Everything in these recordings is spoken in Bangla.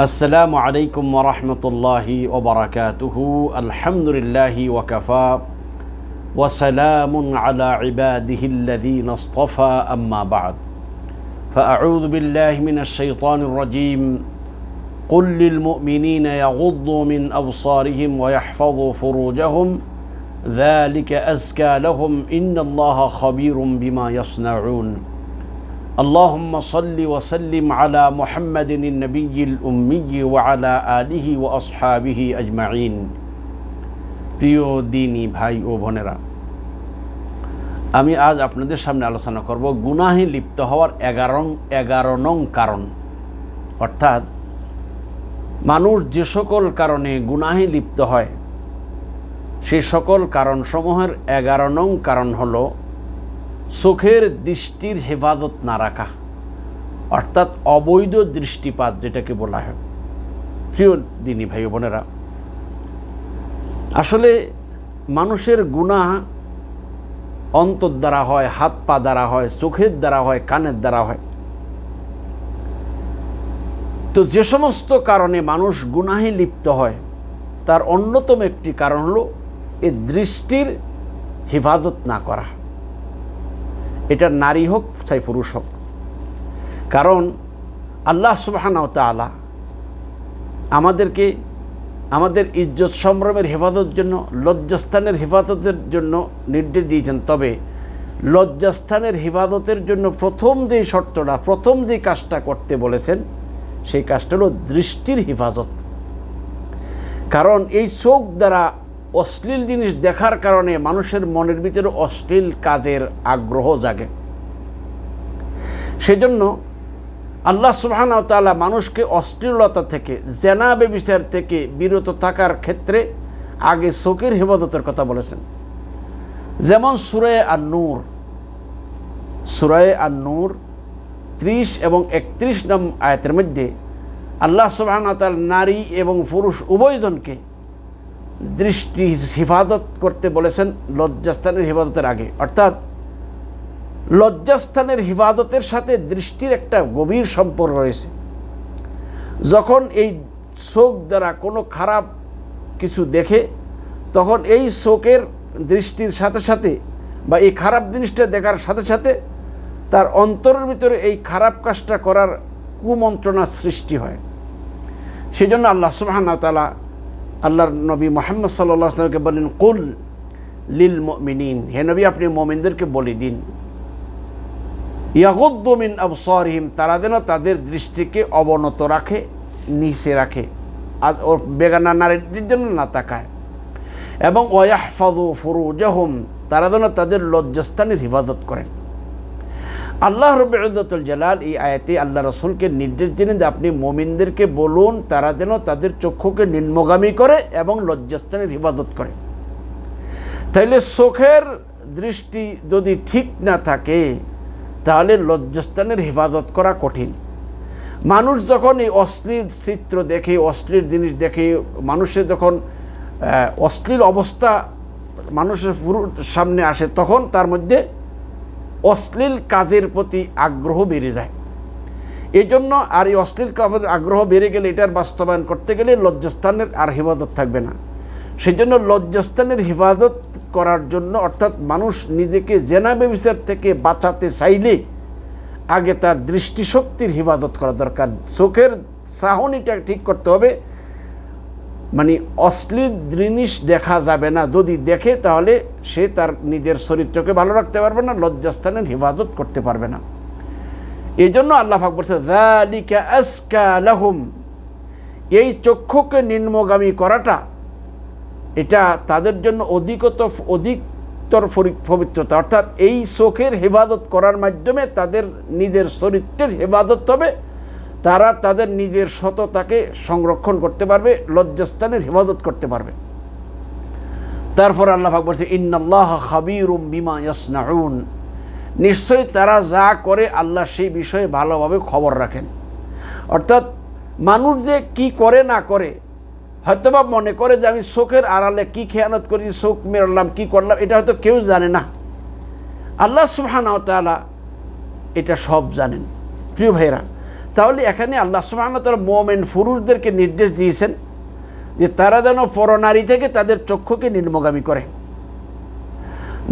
السلام عليكم ورحمة الله وبركاته. الحمد لله وكفى وسلام على عباده الذين اصطفى. أما بعد فأعوذ بالله من الشيطان الرجيم. قل للمؤمنين يغضوا من أبصارهم ويحفظوا فروجهم. ذلك أزكى لهم. إن الله خبير بما يصنعون. اللهم صل وسلم على محمد النبي الأمي وعلى آله وأصحابه أجمعين প্রিয় দিনী ভাই ও বোনেরা আমি আজ আপনাদের সামনে আলোচনা করব গুনাহে লিপ্ত হওয়ার এগারো এগারো নং কারণ অর্থাৎ মানুষ যে সকল কারণে গুনাহে লিপ্ত হয় সেই সকল কারণসমূহের এগারো নং কারণ হলো চোখের দৃষ্টির হেফাজত না রাখা, অর্থাৎ অবৈধ দৃষ্টিপাত যেটাকে বলা হয়। প্রিয় দিনী ভাই বোনেরা, আসলে মানুষের গুণা অন্তর দ্বারা হয়, হাত পা দ্বারা হয়, চোখের দ্বারা হয়, কানের দ্বারা হয়। তো যে সমস্ত কারণে মানুষ গুনাহে লিপ্ত হয়, তার অন্যতম একটি কারণ হলো এই দৃষ্টির হেফাজত না করা। এটা নারী হোক, চাই পুরুষ হোক। কারণ আল্লাহ সুবাহানাও তালা আমাদেরকে আমাদের ইজ্জত সম্ভ্রমের হেফাজতের জন্য, লজ্জাস্থানের হেফাজতের জন্য নির্দেশ দিয়েছেন। তবে লজ্জাস্থানের হেফাজতের জন্য প্রথম যে শর্তটা, প্রথম যে কাজটা করতে বলেছেন, সেই কাজটা হলো দৃষ্টির হেফাজত। কারণ এই চোখ দ্বারা অশ্লীল জিনিস দেখার কারণে মানুষের মনের ভিতরে অশ্লীল কাজের আগ্রহ জাগে। সেজন্য আল্লাহ সুবাহানাও তালা মানুষকে অশ্লীলতা থেকে, জেনা বেবিচার থেকে বিরত থাকার ক্ষেত্রে আগে চোখের হেফাজতের কথা বলেছেন। যেমন সুরায় আর নূর সুরায় আর নূর ত্রিশ এবং একত্রিশ নম আয়তের মধ্যে আল্লাহ সুবাহান নারী এবং পুরুষ উভয়জনকে দৃষ্টি হেফাজত করতে বলেছেন লজ্জাস্থানের হেফাজতের আগে। অর্থাৎ লজ্জাস্থানের হেফাজতের সাথে দৃষ্টির একটা গভীর সম্পর্ক রয়েছে। যখন এই চোখ দ্বারা কোনো খারাপ কিছু দেখে, তখন এই চোখের দৃষ্টির সাথে সাথে বা এই খারাপ জিনিসটা দেখার সাথে সাথে তার অন্তরের ভিতরে এই খারাপ কাজটা করার কুমন্ত্রণা সৃষ্টি হয়। সেজন্য আল্লাহ সুবাহান তালা আল্লাহর নবী মোহাম্মদ সাল্লাহ বলেন কুল লিল মিনীন হে নবী, আপনি মোমিনদেরকে বলে দিন। ইয়াকুদ্দমিন আবসরহিম, তারা যেন তাদের দৃষ্টিকে অবনত রাখে, নিচে রাখে। আজ ওর বেগানা নারীদের জন্য না তাকায়। এবং ওয়াহফাদু ফুরুজাহুম, তারা যেন তাদের লজ্জাস্থানের হিফাজত করেন। আল্লাহ রবিউদ্দুল জালাল এই আয়াতে আল্লাহ রসুলকে নির্দেশ দিলেন যে আপনি মোমিনদেরকে বলুন, তারা যেন তাদের চক্ষুকে নিম্নগামী করে এবং লজ্জাস্থানের হিফাজত করে। তাইলে চোখের দৃষ্টি যদি ঠিক না থাকে, তাহলে লজ্জাস্থানের হেফাজত করা কঠিন। মানুষ যখন এই অশ্লীল চিত্র দেখে, অশ্লীল জিনিস দেখে, মানুষের যখন অশ্লীল অবস্থা মানুষের সামনে আসে, তখন তার মধ্যে অশ্লীল কাজের প্রতি আগ্রহ বেড়ে যায়। এই জন্য আর এই অশ্লীল কাজের আগ্রহ বেড়ে গেলে এটার বাস্তবায়ন করতে গেলে লজ্জাস্থানের আর হেফাজত থাকবে না। সেই জন্য লজ্জাস্থানের হেফাজত করার জন্য অর্থাৎ মানুষ নিজেকে জেনা ব্যবসার থেকে বাঁচাতে চাইলে আগে তার দৃষ্টিশক্তির হেফাজত করা দরকার। চোখের চাহনিটা ঠিক করতে হবে। মানে অশ্লীল জিনিস দেখা যাবে না। যদি দেখে, তাহলে সে তার নিজের চরিত্রকে ভালো রাখতে পারবে না, লজ্জাস্থানের হেফাজত করতে পারবে না। এই জন্য আল্লাহ ফাক বলছে এই চক্ষুকে নিম্নগামী করাটা, এটা তাদের জন্য অধিকত, অধিকতর পবিত্রতা। অর্থাৎ এই চোখের হেফাজত করার মাধ্যমে তাদের নিজের চরিত্রের হেফাজত হবে তারা তাদের নিজের সততাকে সংরক্ষণ করতে পারবে, লজ্জাস্থানের হেফাজত করতে পারবে। তারপর আল্লাহ বলছে, ইন্নাল্লাহ খাবিরুম বিমা ইয়াসনাউন। নিশ্চয়ই তারা যা করে আল্লাহ সেই বিষয়ে ভালোভাবে খবর রাখেন। অর্থাৎ মানুষ যে কি করে না করে, হয়তোবা মনে করে যে আমি চোখের আড়ালে কি খেয়ানত করি চোখ মেরলাম কি করলাম, এটা হয়তো কেউ জানে না। আল্লাহ তাআলা এটা সব জানেন। প্রিয় ভাইরা তাহলে এখানে আল্লাহ সুবাহতাল মোমেন ফুরুষদেরকে নির্দেশ দিয়েছেন যে তারা যেন পরনারী থেকে তাদের চক্ষুকে নির্মগামী করে।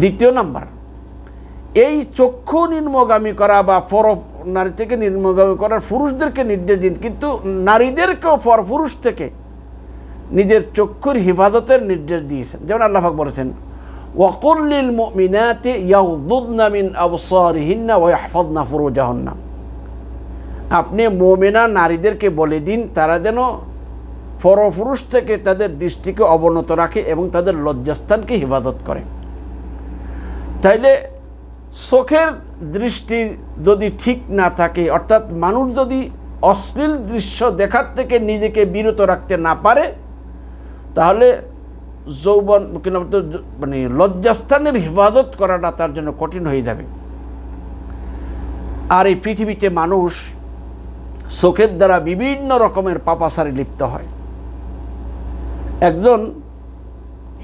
দ্বিতীয় নাম্বার, এই চক্ষু নির্মগামী করা বা পর নারী থেকে নির্মগামী করার পুরুষদেরকে নির্দেশ দিন, কিন্তু নারীদেরকেও পর পুরুষ থেকে নিজের চক্ষুর হিফাজতের নির্দেশ দিয়েছেন। যেমন আল্লাহাক বলেছেন ওয়াকুল্লিল মিনাতে ইয়াউদ্দুদনা মিন আবসারিহিন্না ওয়া ইয়াহফাজনা ফুরুজাহুন্না। আপনি মোমেনা নারীদেরকে বলে দিন, তারা যেন পরপুরুষ থেকে তাদের দৃষ্টিকে অবনত রাখে এবং তাদের লজ্জাস্থানকে হেফাজত করে। তাইলে চোখের দৃষ্টি যদি ঠিক না থাকে, অর্থাৎ মানুষ যদি অশ্লীল দৃশ্য দেখার থেকে নিজেকে বিরত রাখতে না পারে, তাহলে যৌবন মানে লজ্জাস্থানের হেফাজত করাটা তার জন্য কঠিন হয়ে যাবে। আর এই পৃথিবীতে মানুষ চোখের দ্বারা বিভিন্ন রকমের পাপাসারে লিপ্ত হয়। একজন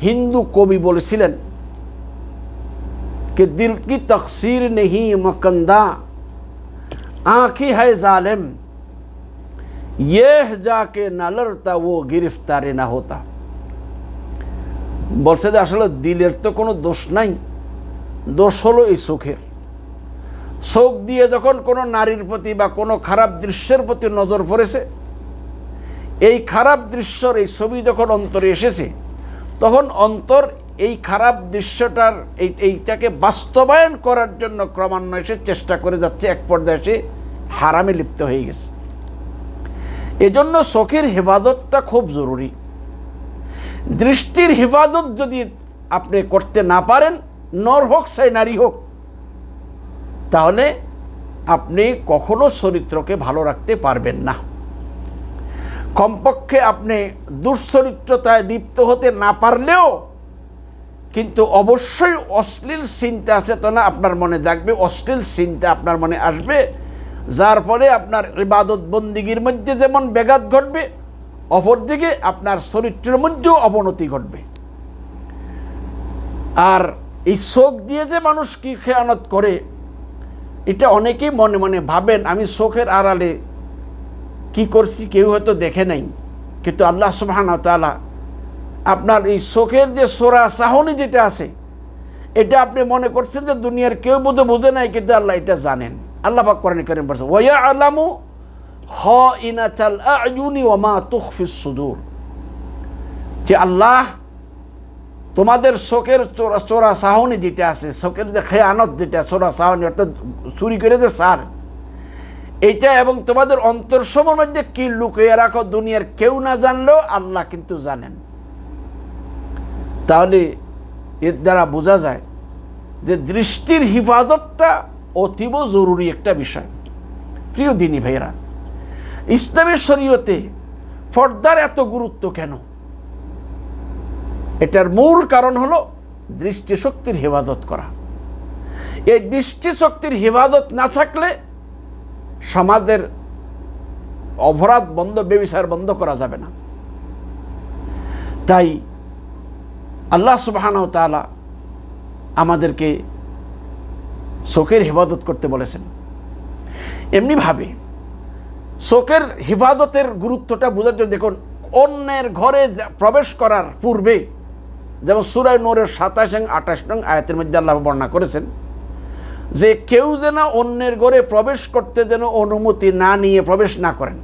হিন্দু কবি বলেছিলেন কে দিল কি তকসির নেহি মকন্দা, আঁখি হায় জালেম ইহ যাকে না লড়তা ও গিরফতারে না হতা। বলছে যে আসলে দিলের তো কোনো দোষ নাই, দোষ হলো এই চোখের। চোখ দিয়ে যখন কোনো নারীর প্রতি বা কোনো খারাপ দৃশ্যের প্রতি নজর পড়েছে, এই খারাপ দৃশ্যর এই ছবি যখন অন্তরে এসেছে, তখন অন্তর এই খারাপ দৃশ্যটার এই, এইটাকে বাস্তবায়ন করার জন্য ক্রমান্বয়ে সে চেষ্টা করে যাচ্ছে, এক পর্যায়ে সে হারামে লিপ্ত হয়ে গেছে। এজন্য চোখের হেফাজতটা খুব জরুরি। দৃষ্টির হেফাজত যদি আপনি করতে না পারেন, নর হোক চাই নারী হোক তাহলে আপনি কখনো চরিত্রকে ভালো রাখতে পারবেন না। কমপক্ষে আপনি দুশ্চরিত্রতায় লিপ্ত হতে না পারলেও কিন্তু অবশ্যই অশ্লীল চিন্তা, চেতনা আপনার মনে জাগবে, অশ্লীল চিন্তা আপনার মনে আসবে, যার ফলে আপনার ইবাদত বন্দিগির মধ্যে যেমন ব্যাঘাত ঘটবে, অপরদিকে আপনার চরিত্রের মধ্যেও অবনতি ঘটবে। আর এই শোক দিয়ে যে মানুষ কি খেয়ানত করে এটা অনেকেই মনে মনে ভাবেন, আমি চোখের আড়ালে কি করছি কেউ হয়তো দেখে নাই। কিন্তু আল্লাহ সুবাহান তালা আপনার এই চোখের যে সোরা চাহনি যেটা আছে, এটা আপনি মনে করছেন যে দুনিয়ার কেউ বোধ বোঝে নাই, কিন্তু আল্লাহ এটা জানেন। আল্লাহ পাক করেন করেন বলছে ওয়া আলামু হ ইনাচাল আয়ুনি ওমা তুখফিস সুদূর। যে আল্লাহ তোমাদের শোকের চোরা চোরা সাহনি যেটা আছে, শোকের যে খেয়ানত যেটা, চোরা সাহনি, অর্থাৎ চুরি করে যে সার, এইটা এবং তোমাদের অন্তরসমর মধ্যে কি লুকিয়ে রাখো দুনিয়ার কেউ না জানলেও আল্লাহ কিন্তু জানেন। তাহলে এর দ্বারা বোঝা যায় যে দৃষ্টির হিফাজতটা অতীব জরুরি একটা বিষয়। প্রিয় দিনী ভাইয়েরা, ইসলামের শরীয়তে পর্দার এত গুরুত্ব কেন? এটার মূল কারণ হলো দৃষ্টিশক্তির হেফাজত করা। এই দৃষ্টিশক্তির হেফাজত না থাকলে সমাজের অপরাধ বন্ধ, বেবিচার বন্ধ করা যাবে না। তাই আল্লাহ সুবাহান তালা আমাদেরকে চোখের হেফাজত করতে বলেছেন। এমনিভাবে চোখের হেফাজতের গুরুত্বটা বোঝার জন্য দেখুন, অন্যের ঘরে প্রবেশ করার পূর্বে যেমন সুরায় নোরের সাতাশ এবং আঠাশ নং আয়াতের মধ্যে আল্লাহ বর্ণনা করেছেন, যে কেউ যেন অন্যের ঘরে প্রবেশ করতে যেন অনুমতি না নিয়ে প্রবেশ না করেন।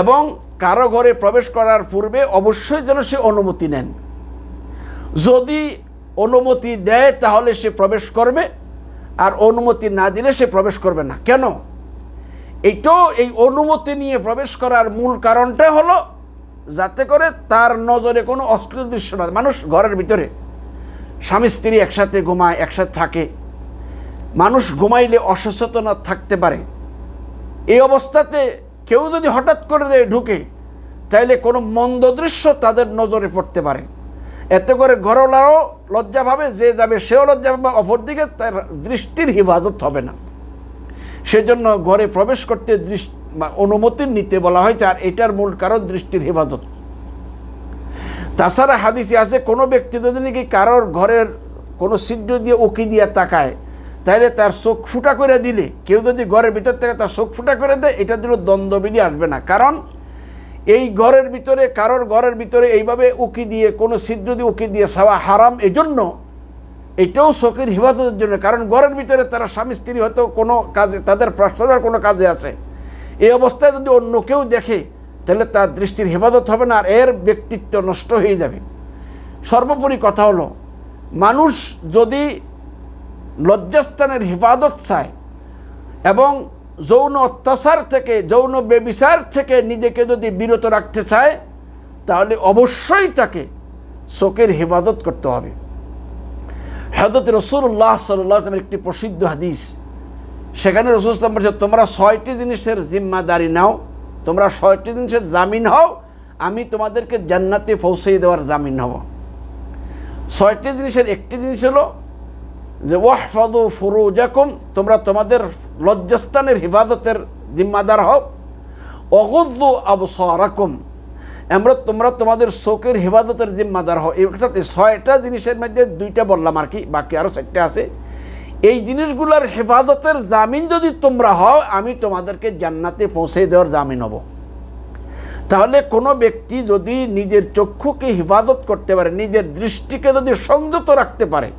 এবং কারও ঘরে প্রবেশ করার পূর্বে অবশ্যই যেন সে অনুমতি নেন। যদি অনুমতি দেয়, তাহলে সে প্রবেশ করবে, আর অনুমতি না দিলে সে প্রবেশ করবে না। কেন? এইটাও এই অনুমতি নিয়ে প্রবেশ করার মূল কারণটা হলো যাতে করে তার নজরে কোনো অশ্লীল দৃশ্য না মানুষ ঘরের ভিতরে, স্বামী স্ত্রী একসাথে ঘুমায়, একসাথে থাকে। মানুষ ঘুমাইলে অসচেতনা থাকতে পারে। এই অবস্থাতে কেউ যদি হঠাৎ করে দেয় ঢুকে, তাইলে কোনো মন্দ দৃশ্য তাদের নজরে পড়তে পারে। এতে করে ঘরওয়ালাও লজ্জা ভাবে, যে যাবে সেও লজ্জা পাবে, অপরদিকে তার দৃষ্টির হিফাজত হবে না। সেজন্য ঘরে প্রবেশ করতে দৃষ্টি অনুমতি নিতে বলা হয়েছে আর এটার মূল কারণ দৃষ্টির হেফাজত। তাছাড়া হাদিসে আছে, কোনো ব্যক্তি যদি নাকি কারোর ঘরের কোনো ছিদ্র দিয়ে উকি দিয়ে তাকায়, তাইলে তার চোখ ফুটা করে দিলে, কেউ যদি ঘরের ভিতর থেকে তার চোখ ফুটা করে দেয় এটার জন্য দ্বন্দ্ববিধি আসবে না। কারণ এই ঘরের ভিতরে, কারোর ঘরের ভিতরে এইভাবে উকি দিয়ে, কোনো ছিদ্র দিয়ে উকি দিয়ে সাওয়া হারাম এজন্য এটাও চোখের হেফাজতের জন্য। কারণ ঘরের ভিতরে তারা স্বামী স্ত্রী হয়তো কোনো কাজে, তাদের পার্সোনাল কোনো কাজে আছে। এই অবস্থায় যদি অন্য কেউ দেখে, তাহলে তার দৃষ্টির হেফাজত হবে না, আর এর ব্যক্তিত্ব নষ্ট হয়ে যাবে। সর্বোপরি কথা হলো, মানুষ যদি লজ্জাস্থানের হেফাজত চায় এবং যৌন অত্যাচার থেকে, যৌন বেবিচার থেকে নিজেকে যদি বিরত রাখতে চায়, তাহলে অবশ্যই তাকে চোখের হেফাজত করতে হবে। হজরত রসুল্লাহ সাল্লাহ একটি প্রসিদ্ধ হাদিস সেখানে রসুল বলছে তোমরা ছয়টি জিনিসের জিম্মাদারি নাও, তোমরা ছয়টি জিনিসের জামিন হও, আমি তোমাদেরকে জান্নাতে পৌঁছে দেওয়ার জামিন হব। ছয়টি জিনিসের একটি জিনিস হলো যে ওয়াহফাদু ফুরুজাকুম তোমরা তোমাদের লজ্জাস্থানের হেফাজতের জিম্মাদার হও। অগদ্দু আবসারাকুম আমরা তোমরা তোমাদের চোখের হেফাজতের জিম্মাদার হও। এই ছয়টা জিনিসের মধ্যে দুইটা বললাম আর কি, বাকি আরও চারটে আছে। এই জিনিসগুলোর হেফাজতের জামিন যদি তোমরা হও, আমি তোমাদেরকে জান্নাতে পৌঁছে দেওয়ার জামিন হব। তাহলে কোনো ব্যক্তি যদি নিজের চক্ষুকে হেফাজত করতে পারে, নিজের দৃষ্টিকে যদি সংযত রাখতে পারে,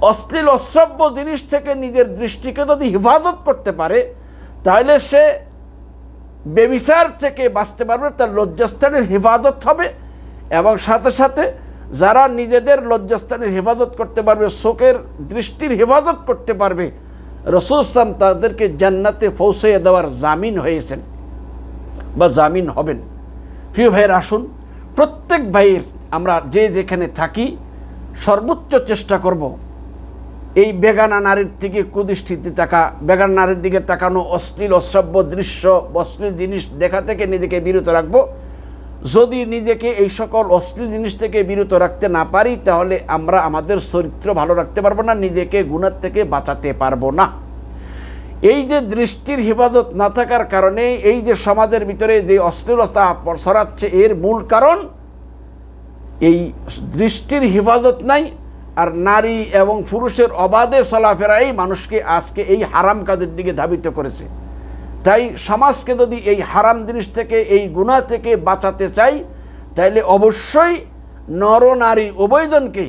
অশ্লীল, অশ্রাব্য জিনিস থেকে নিজের দৃষ্টিকে যদি হেফাজত করতে পারে, তাহলে সে বেবিচার থেকে বাঁচতে পারবে, তার লজ্জাস্থানের হেফাজত হবে এবং সাথে সাথে যারা নিজেদের লজ্জাস্থানের হেফাজত করতে পারবে, শোকের দৃষ্টির হেফাজত করতে পারবে, রসুল ইসলাম তাদেরকে জান্নাতে পৌঁছে দেওয়ার জামিন হয়েছেন বা জামিন হবেন। প্রিয় ভাইয়ের, আসুন, প্রত্যেক ভাইয়ের আমরা যে যেখানে থাকি, সর্বোচ্চ চেষ্টা করব এই বেগানা নারীর থেকে কুদৃষ্টিতে তাকা বেগানা নারীর দিকে তাকানো, অশ্লীল, অশ্রাব্য দৃশ্য, অশ্লীল জিনিস দেখা থেকে নিজেকে বিরত রাখব। যদি নিজেকে এই সকল অশ্লীল জিনিস থেকে বিরত রাখতে না পারি, তাহলে আমরা আমাদের চরিত্র ভালো রাখতে পারব না, নিজেকে গুণার থেকে বাঁচাতে পারব না। এই যে দৃষ্টির হেফাজত না থাকার কারণে এই যে সমাজের ভিতরে যে অশ্লীলতা ছড়াচ্ছে, এর মূল কারণ এই দৃষ্টির হেফাজত নাই, আর নারী এবং পুরুষের অবাধে চলাফেরাই মানুষকে আজকে এই হারাম কাজের দিকে ধাবিত করেছে। তাই সমাজকে যদি এই হারাম জিনিস থেকে, এই গুণা থেকে বাঁচাতে চাই, তাইলে অবশ্যই নর, নারী উভয়জনকে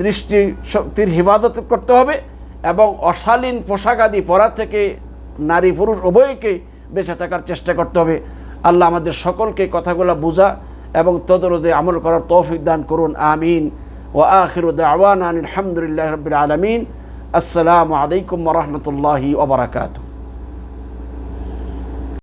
দৃষ্টি শক্তির হেফাজত করতে হবে এবং অশালীন পোশাক আদি পরা থেকে নারী পুরুষ উভয়কে বেঁচে থাকার চেষ্টা করতে হবে। আল্লাহ আমাদের সকলকে কথাগুলো বোঝা এবং তদরদে আমল করার তৌফিক দান করুন। আমিন। ও আখির দাওয়ান আলহামদুলিল্লাহ রবিল আলমিন। আসসালামু আলাইকুম রহমতুল্লাহি ওবরাকাতু